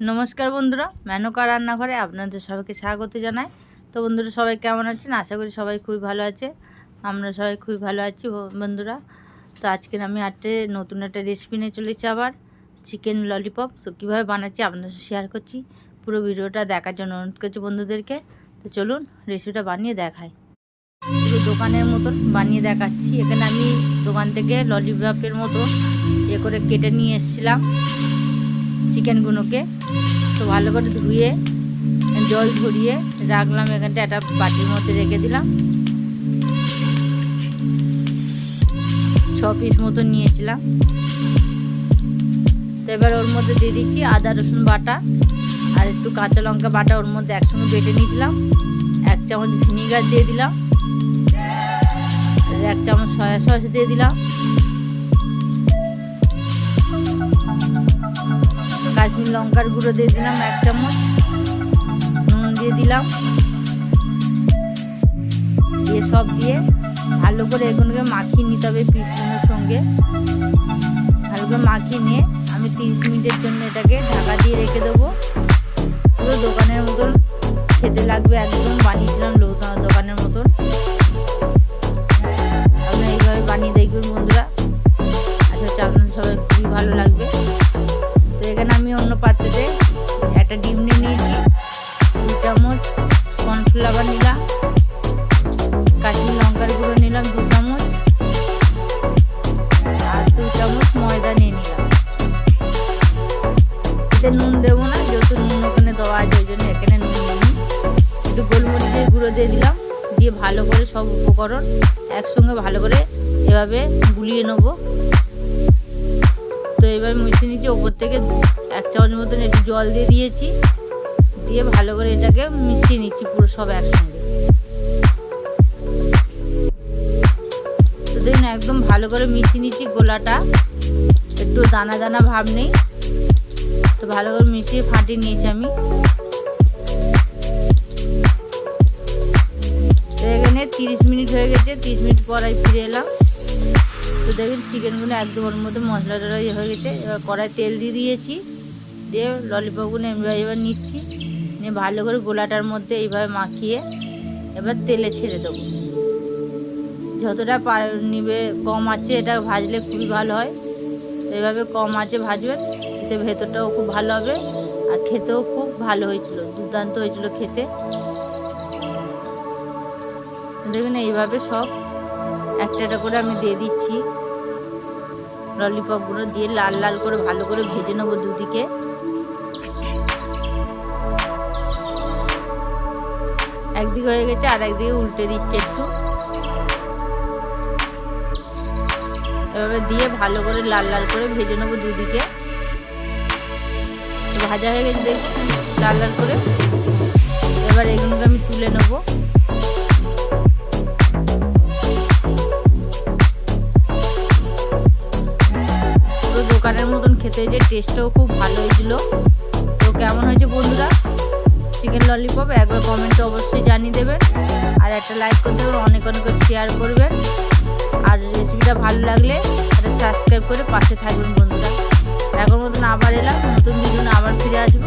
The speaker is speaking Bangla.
নমস্কার বন্ধুরা, মেনকা রান্নাঘরে আপনাদের সবাইকে স্বাগত জানাই। তো বন্ধুরা, সবাই কেমন আছেন? আশা করি সবাই খুবই ভালো আছে। আমরা সবাই খুবই ভালো আছি বন্ধুরা। তো আজকে আমি আজকে নতুন একটা রেসিপি নিয়ে চলেছি আবার চিকেন ললিপপ তো কীভাবে বানাচ্ছি আপনাদের শেয়ার করছি। পুরো ভিডিওটা দেখার জন্য অনুরোধ করছি বন্ধুদেরকে। তো চলুন রেসিপিটা বানিয়ে দেখাই। পুরো দোকানের মতন বানিয়ে দেখাচ্ছি। এখানে আমি দোকান থেকে ললিপপের মতো এ করে কেটে নিয়ে এসেছিলাম। চিকেনগুলোকে। তো ভালো করে ধুয়ে, জল ঝরিয়ে রাখলাম এখানটা, একটা বাটির মধ্যে রেখে দিলাম। ছ পিস মতো নিয়েছিলাম। তো এবার ওর মধ্যে দিয়ে দিচ্ছি আদা, রসুন বাটা আর একটু কাঁচা লঙ্কা বাটা ওর মধ্যে একসঙ্গে বেটে নিয়েছিলাম। এক চামচ ভিনিগার দিয়ে দিলাম। এক চামচ সয়া সস দিয়ে দিলাম। লঙ্কার গুঁড়ো দিয়ে দিলাম এক চামচ, নুন দিয়ে দিলাম। দিয়ে সব দিয়ে ভালো করে এগুলোকে মাখিয়ে নিতে হবে পিসগুলোর সঙ্গে। ভালো করে মাখিয়ে নিয়ে আমি তিরিশ মিনিটের জন্য এটাকে ঢাকা দিয়ে রেখে দেবো। পুরো দোকানের মতন খেতে লাগবে, একদম বানিয়েছিলাম লোক- এখানে আমি অন্য পাত্রেতে একটা ডিম নিয়ে নিয়েছি দু চামচ কর্নফ্লাওয়ার নিলাম, কাশ্মীর লঙ্কার গুঁড়ো নিলাম দু চামচ, আর দু চামচ ময়দা নিয়ে নিলাম। এতে নুন দেবো না, যেহেতু নুন ওখানে দেওয়া আছে, ওই জন্য এখানে নুন নিই একটু গোলমরিচের গুঁড়ো দিয়ে দিলাম, দিয়ে ভালো করে সব উপকরণ একসঙ্গে ভালো করে এভাবে গুলিয়ে নেব। এবার মিশিয়ে নিচ্ছি ওপর থেকে এক চামচ মতন একটু জল দিয়ে দিয়েছি। দিয়ে ভালো করে এটাকে মিশিয়ে নিচ্ছি পুরো সব একসঙ্গে। তো দেখুন, একদম ভালো করে মিশিয়ে নিচ্ছি গোলাটা। একটু দানা দানা ভাব নেই। তো ভালো করে মিশিয়ে ফাটিয়ে নিয়েছি আমি। এখানে তিরিশ মিনিট হয়ে গেছে। তিরিশ মিনিট পর আমি ফিরে এলাম। তো দেখুন চিকেনগুলো একদম ওর মধ্যে মশলা টলা ইয়ে হয়ে গেছে। এবার কড়াই তেল দিয়ে দিয়েছি। দিয়ে ললিপপগুলো এবার এবার নিচ্ছি। নিয়ে ভালো করে গোলাটার মধ্যে এইভাবে মাখিয়ে এবার তেলে ছেড়ে দেবো। যতটা পার নিবে কম আছে, এটা ভাজলে খুবই ভালো হয়। তো এভাবে কম আছে ভাজবেন এতে ভেতরটাও খুব ভালো হবে। আর খেতেও খুব ভালো হয়েছিল, দুর্দান্ত হয়েছিল খেতে। দেখুন, এইভাবে সব একটা একটা করে আমি দিয়ে দিচ্ছি। ললিপপগুলো দিয়ে লাল লাল করে ভালো করে ভেজে নেব দুদিকে। একদিকে হয়ে গেছে আর একদিকে উল্টে দিচ্ছে একটু। এভাবে দিয়ে ভালো করে লাল লাল করে ভেজে নেব দুদিকে। ভাজা হয়ে গেছে লাল লাল করে। এবার এগুলোকে আমি তুলে নেব। খেতে যে টেস্টটাও খুব ভালো হয়েছিল। তো কেমন হয়েছে বন্ধুরা? চিকেন ললিপপ একবার কমেন্টে অবশ্যই জানিয়ে দেবেন। আর একটা লাইক করতে দেবেন অনেক অনেক শেয়ার করবেন। আর রেসিপিটা ভালো লাগলে একটা সাবস্ক্রাইব করে পাশে থাকবেন বন্ধুরা। এখন মতন আবার এলাম, নতুন দুজন আবার ফিরে আসব।